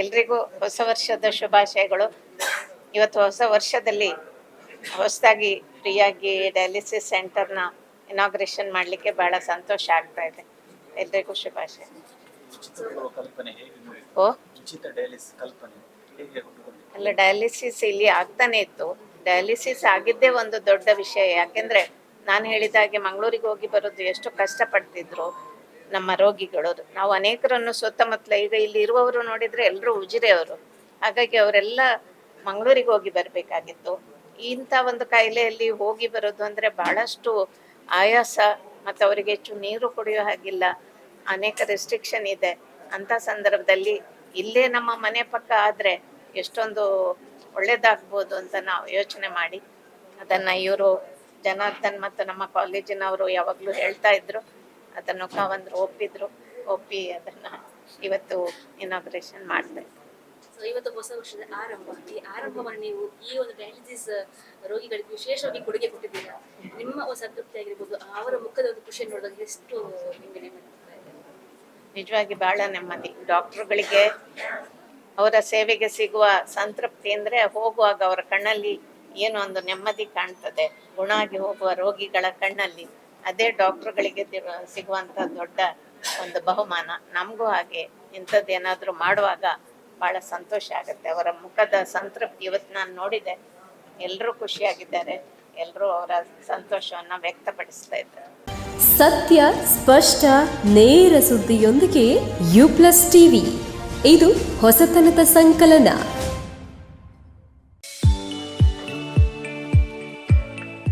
ಎಲ್ರಿಗೂ ಹೊಸ ವರ್ಷದ ಶುಭಾಶಯಗಳು. ಇವತ್ತು ಹೊಸ ವರ್ಷದಲ್ಲಿ ಹೊಸದಾಗಿ ಫ್ರೀಯಾಗಿ ಡಯಾಲಿಸಿಸ್ ಸೆಂಟರ್ನ ಇನಾಗ್ರೇಷನ್ ಮಾಡಲಿಕ್ಕೆ ಬಹಳ ಸಂತೋಷ ಆಗ್ತಾ ಇದೆ. ಎಲ್ರಿಗೂ ಶುಭಾಶಯ. ಓ? ಅಲ್ಲ ಡಯಾಲಿಸಿಸ್ ಇಲ್ಲಿ ಆಗ್ತಾನೆ ಇತ್ತು. ಡಯಾಲಿಸಿಸ್ ಆಗಿದ್ದೇ ಒಂದು ದೊಡ್ಡ ವಿಷಯ. ಯಾಕೆಂದ್ರೆ ನಾನು ಹೇಳಿದ ಹಾಗೆ ಮಂಗಳೂರಿಗೆ ಹೋಗಿ ಬರೋದು ಎಷ್ಟು ಕಷ್ಟಪಡ್ತಿದ್ರು. ನಮ್ಮ ರೋಗಿಗಳು. ನಾವು ಅನೇಕರನ್ನು ಸುತ್ತಮುತ್ತಲ ಈಗ ಇಲ್ಲಿ ಇರುವವರು ನೋಡಿದ್ರೆ ಎಲ್ಲರೂ ಉಜಿರೆಯವರು ಹಾಗಾಗಿ ಅವರೆಲ್ಲ ಮಂಗಳೂರಿಗೆ ಹೋಗಿ ಬರಬೇಕಾಗಿತ್ತು. ಇಂಥ ಒಂದು ಕಾಯಿಲೆಯಲ್ಲಿ ಹೋಗಿ ಬರೋದು ಅಂದ್ರೆ ಬಹಳಷ್ಟು ಆಯಾಸ ಮತ್ತು ಅವರಿಗೆ ಹೆಚ್ಚು ನೀರು ಕುಡಿಯೋ ಹಾಗಿಲ್ಲ. ಅನೇಕ ರೆಸ್ಟ್ರಿಕ್ಷನ್ ಇದೆ. ಅಂತ ಸಂದರ್ಭದಲ್ಲಿ ಇಲ್ಲೇ ನಮ್ಮ ಮನೆ ಪಕ್ಕ ಆದ್ರೆ ಎಷ್ಟೊಂದು ಒಳ್ಳೇದಾಗ್ಬೋದು ಅಂತ ನಾವು ಯೋಚನೆ ಮಾಡಿ. ಅದನ್ನ ಇವರು ಜನಾರ್ದನ್ ಮತ್ತು ನಮ್ಮ ಕಾಲೇಜಿನವರು ಯಾವಾಗಲೂ ಹೇಳ್ತಾ ಇದ್ರು. ಅದನ್ನು ಕಾವಂದ್ರು ಒಪ್ಪಿದ್ರು ಒಪ್ಪಿ ಅದನ್ನ ಇವತ್ತು ಇನಾಗ್ರೇಷನ್ ಮಾಡಬೇಕು. ಸೊ ಇವತ್ತು ಹೊಸ ವರ್ಷದ ಆರಂಭ. ಈ ಆರಂಭವನ್ನು ನೀವು ಈ ಒಂದು ಡಯಾಲಿಸಿಸ್ ರೋಗಿಗಳಿಗೆ ವಿಶೇಷವಾಗಿ ಕೊಡುಗೆ ಕೊಟ್ಟಿದ್ದೀರಾ? ನಿಮ್ಮ ಸಂತೃಪ್ತಿ ಆಗಿರ್ಬೋದು ಅವರ ಮುಖದ ಒಂದು ಖುಷಿ ನೋಡಿದಾಗ ಎಷ್ಟು ನಿಮಗೆ ನೆಮ್ಮದಿ ನಿಜವಾಗಿ ಬಹಳ ನೆಮ್ಮದಿ. ಡಾಕ್ಟರ್ಗಳಿಗೆ ಅವರ ಸೇವೆಗೆ ಸಿಗುವ ಸಂತೃಪ್ತಿ ಅಂದ್ರೆ ಹೋಗುವಾಗ ಅವರ ಕಣ್ಣಲ್ಲಿ ಏನೋ ಒಂದು ನೆಮ್ಮದಿ ಕಾಣ್ತದೆ. ಗುಣ ಆಗಿ ಹೋಗುವ ರೋಗಿಗಳ ಕಣ್ಣಲ್ಲಿ. ಅದೇ ಡಾಕ್ಟರ್ಗಳಿಗೆ ಗಳಿಗೆ ಸಿಗುವಂತ ದೊಡ್ಡ ಒಂದು ಬಹುಮಾನ. ನಮಗೂ ಹಾಗೆ. ಇಂಥದ್ದು ಏನಾದರೂ ಮಾಡುವಾಗ ಬಹಳ ಸಂತೋಷ ಆಗುತ್ತೆ. ಅವರ ಮುಖದ ಸಂತೃಪ್ತಿ ಇವತ್ತು ನಾನು ನೋಡಿದೆ. ಎಲ್ಲರೂ ಖುಷಿಯಾಗಿದ್ದಾರೆ. ಎಲ್ಲರೂ ಅವರ ಸಂತೋಷವನ್ನ ವ್ಯಕ್ತಪಡಿಸ್ತಾ ಇದ್ದಾರೆ. ಸತ್ಯ, ಸ್ಪಷ್ಟ, ನೇರ ಸುದ್ದಿಯೊಂದಿಗೆ ಯು ಪ್ಲಸ್ ಟಿವಿ. ಇದು ಹೊಸತನದ ಸಂಕಲನ.